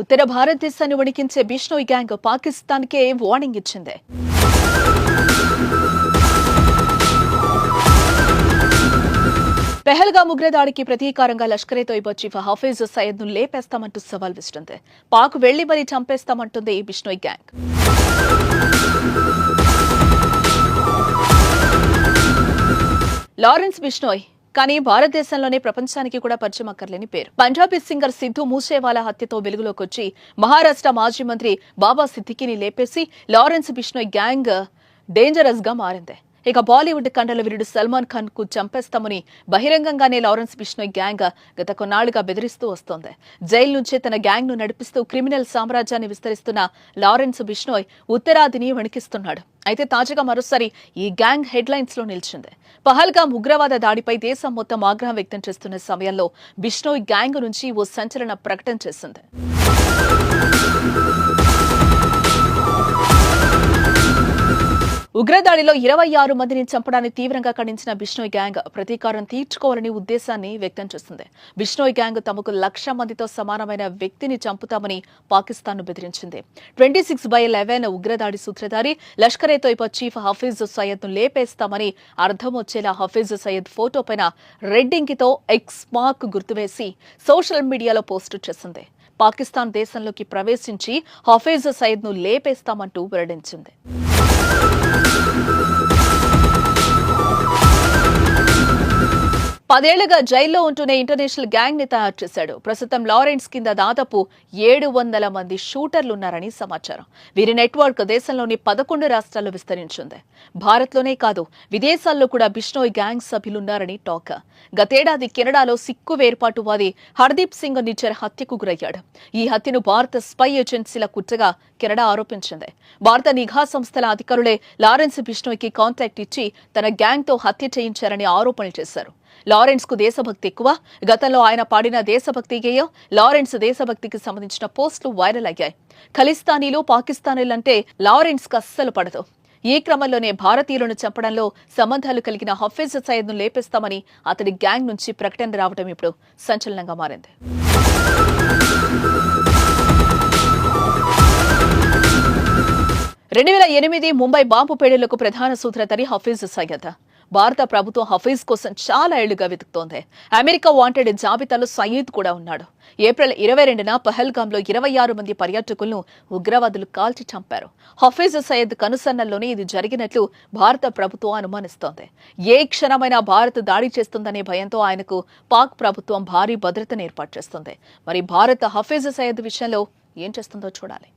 ఉత్తర భారతదేశాన్ని వణికించే బిష్ణోయ్ గ్యాంగ్ పాకిస్తాన్కే వార్నింగ్ ఇచ్చింది. పెహల్గా ఉగ్రదాడికి ప్రతీకారంగా లష్కరే తోయిబా చీఫ్ హఫీజ్ సయ్యద్ను లేపేస్తామంటూ సవాల్ విస్తుంది పాక్ వెళ్ళి మరీ చంపేస్తామంటుంది ఈ బిష్ణోయ్ గ్యాంగ్. లారెన్స్ బిష్ణోయ్ కానీ భారతదేశంలోనే ప్రపంచానికి కూడా పరిచయం అక్కర్లేని పేరు. పంజాబీ సింగర్ సిద్ధు మూసేవాలా హత్యతో వెలుగులోకి వచ్చి మహారాష్ట్ర మాజీ మంత్రి బాబా సిద్దికిని లేపేసి లారెన్స్ బిష్ణోయ్ గ్యాంగ్ డేంజరస్గా మారింది. ఇక బాలీవుడ్ కండల వీరుడు సల్మాన్ ఖాన్కు చంపేస్తామని బహిరంగంగానే లారెన్స్ బిష్నోయ్ గ్యాంగ్ గత కొన్నాళ్ళుగా బెదిరిస్తూ వస్తోంది. జైలు నుంచే తన గ్యాంగ్ను నడిపిస్తూ క్రిమినల్ సామ్రాజ్యాన్ని విస్తరిస్తున్న లారెన్స్ బిష్నోయ్ ఉత్తరాదిని వణికిస్తున్నాడు. అయితే తాజాగా మరోసారి ఈ గ్యాంగ్ హెడ్లైన్స్లో నిలిచింది. పహల్గా ఉగ్రవాద దాడిపై దేశం మొత్తం ఆగ్రహం వ్యక్తం చేస్తున్న సమయంలో బిష్నోయ్ గ్యాంగ్ నుంచి ఓ సంచలన ప్రకటన చేసింది. ఉగ్రదాడిలో ఇరవై ఆరు మందిని చంపడాన్ని తీవ్రంగా ఖండించిన బిష్ణోయ్ గ్యాంగ్ ప్రతీకారం తీర్చుకోవాలని ఉద్దేశాన్ని వ్యక్తం చేసింది బిష్ణోయ్ గ్యాంగ్ తమకు లక్ష మందితో సమానమైన వ్యక్తిని చంపుతామని పాకిస్తాన్ బెదిరించింది. ట్వంటీ సిక్స్ బై లెవెన్ ఉగ్రదాడి సూత్రధారి లష్కరే తోయిబా చీఫ్ హఫీజ్ సయ్యద్ను లేపేస్తామని అర్థం వచ్చేలా హఫీజ్ సయ్యద్ ఫోటో పైన రెడ్ ఇంకితో ఎక్స్ మార్క్ గుర్తువేసి సోషల్ మీడియాలో పోస్టు చేసింది. పాకిస్తాన్ దేశంలోకి ప్రవేశించి హఫీజ్ సయ్యద్ను లేపేస్తామంటూ వెల్లడించింది. Thank you. పదేళ్ళుగా జైల్లో ఉంటూనే ఇంటర్నేషనల్ గ్యాంగ్ని తయారు చేశాడు. ప్రస్తుతం లారెన్స్ కింద దాదాపు ఏడు వందల మంది షూటర్లున్నారని సమాచారం. వీరి నెట్వర్క్ దేశంలోని పదకొండు రాష్ట్రాల్లో విస్తరించింది. భారత్లోనే కాదు విదేశాల్లో కూడా బిష్ణోయ్ గ్యాంగ్ సభ్యులున్నారని టాక్. గతేడాది కెనడాలో సిక్కు వేర్పాటువాది హర్దీప్ సింగ్ నిచ్చర్ హత్యకు గురయ్యాడు. ఈ హత్యను భారత స్పై ఏజెన్సీల కుట్రగా కెనడా ఆరోపించింది. భారత నిఘా సంస్థల అధికారులే లారెన్స్ బిష్నోయ్కి కాంటాక్ట్ ఇచ్చి తన గ్యాంగ్తో హత్య చేయించారని ఆరోపణలు చేశారు. లారెన్స్కు దేశభక్తి ఎక్కువ. గతంలో ఆయన పాడిన దేశభక్తి గేయం లారెన్స్ దేశభక్తికి సంబంధించిన పోస్టులు వైరల్ అయ్యాయి. ఖలిస్తానీలు పాకిస్తానీలంటే లారెన్స్కు అస్సలు పడదు. ఈ క్రమంలోనే భారతీయులను చంపడంలో సంబంధాలు కలిగిన హఫీజ్ సయ్యద్ను లేపేస్తామని అతడి గ్యాంగ్ నుంచి ప్రకటన రావడం ఇప్పుడు సంచలనంగా మారింది. రెండు వేల ఎనిమిది ముంబై బాంబు పేలుళ్ళకు ప్రధాన సూత్రధారి హఫీజ్ సయ్యద్. భారత ప్రభుత్వం హఫీజ్ కోసం చాలా ఏళ్ళుగా వెతుకుతోంది. అమెరికా వాంటెడ్ జాబితాలో సయీద్ కూడా ఉన్నాడు. ఏప్రిల్ ఇరవై రెండున పహల్గామ్లో ఇరవై ఆరు మంది పర్యాటకులను ఉగ్రవాదులు కాల్చి చంపారు. హఫీజ్ సయ్యద్ కనుసన్నల్లోనే ఇది జరిగినట్లు భారత ప్రభుత్వం అనుమానిస్తోంది. ఏ క్షణమైనా భారత్ దాడి చేస్తుందనే భయంతో ఆయనకు పాక్ ప్రభుత్వం భారీ భద్రతను ఏర్పాటు చేస్తుంది. మరి భారత హఫీజ్ సయ్యద్ విషయంలో ఏం చేస్తుందో చూడాలి.